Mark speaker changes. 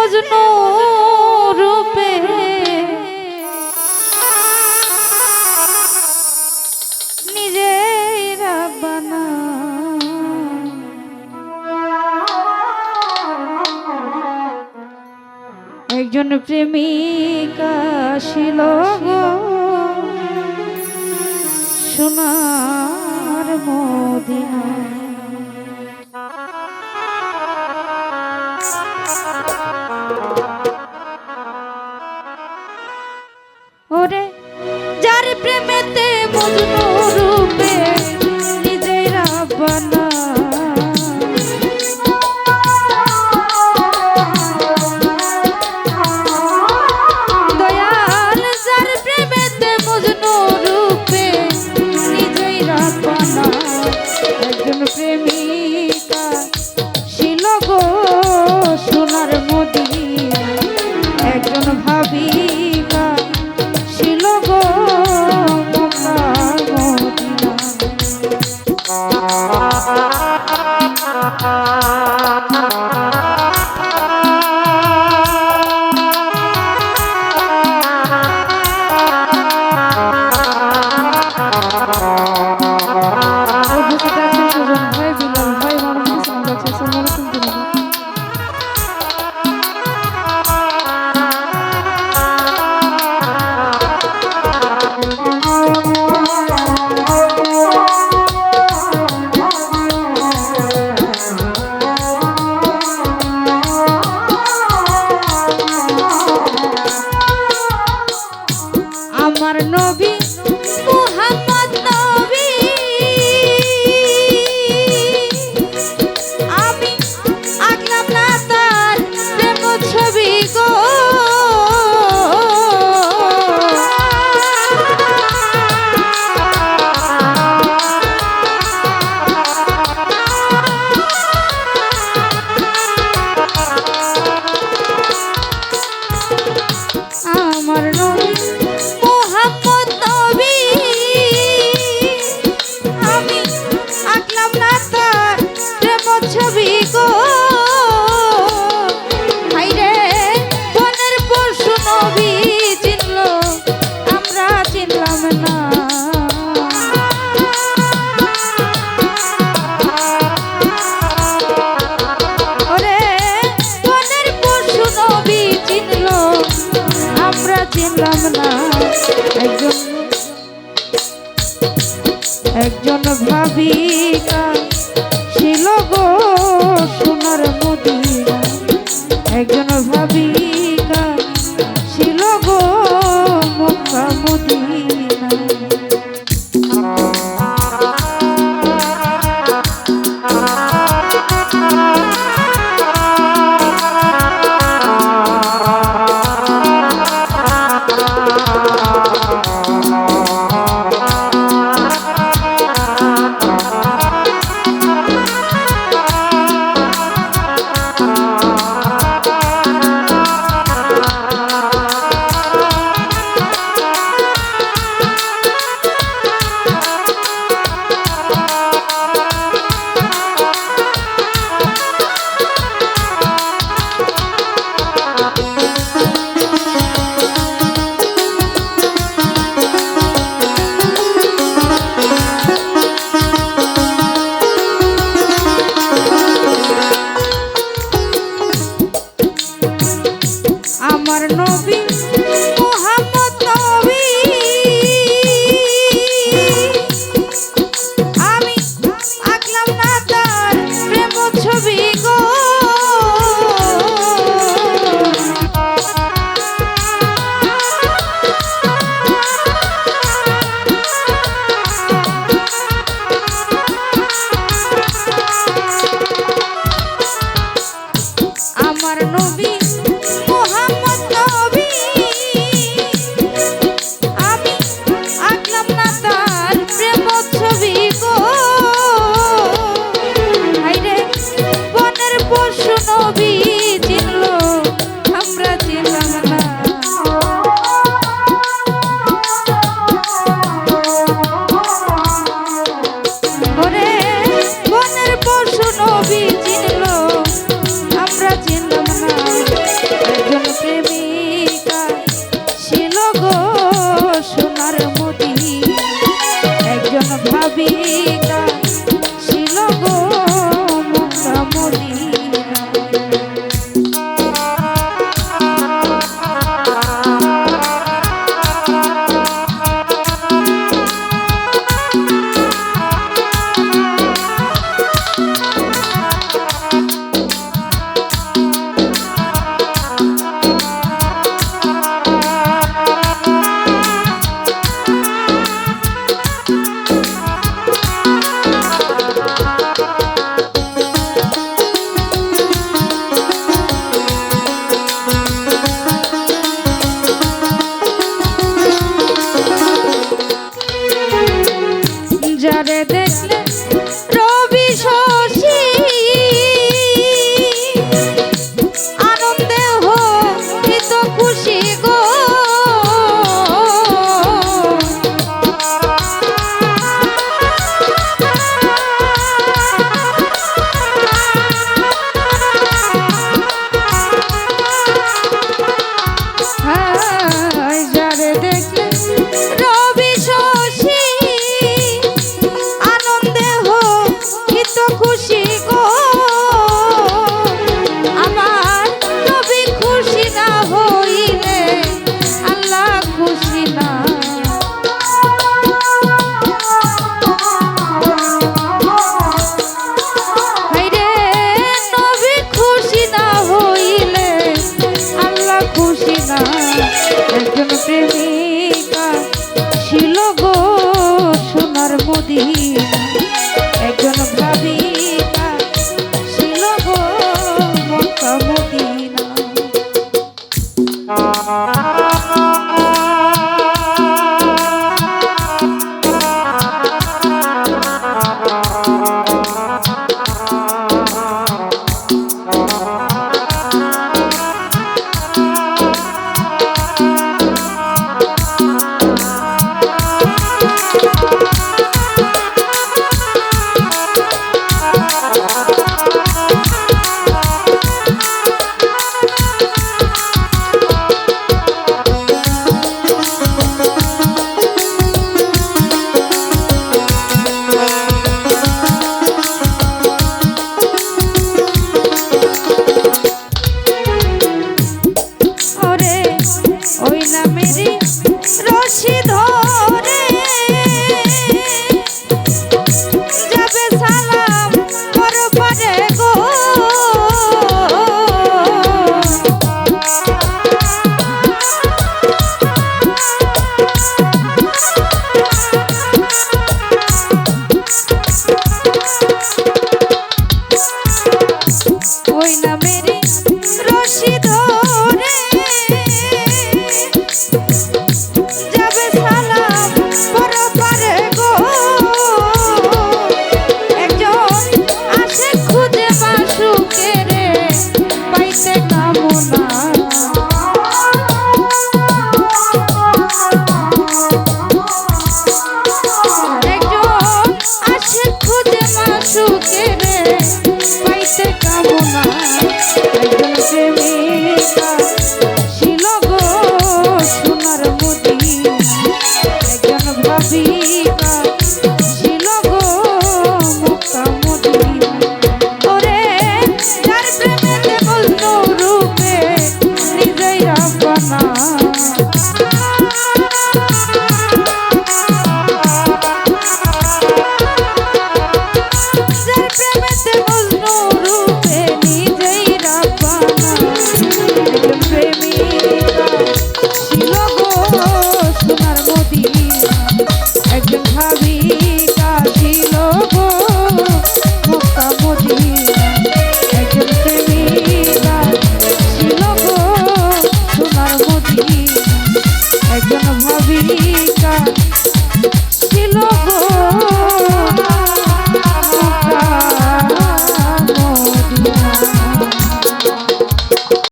Speaker 1: মজনু রূপে। নিজেরা বানা। একজন প্রেমিকা ছিল গো। সোনার মদিনা Thank you. আমার নবী জানলাম না, একজন একজন ভাবিকা ছিল গো সোনার মদিনা। একজন ভাবিকা ছিল গো মক্কা মদিনা। প্রেমিকা ছিল গো সোনার মদিনা। একজন ভাবিকা ছিল গো মক্কা মদিনা। waiting. see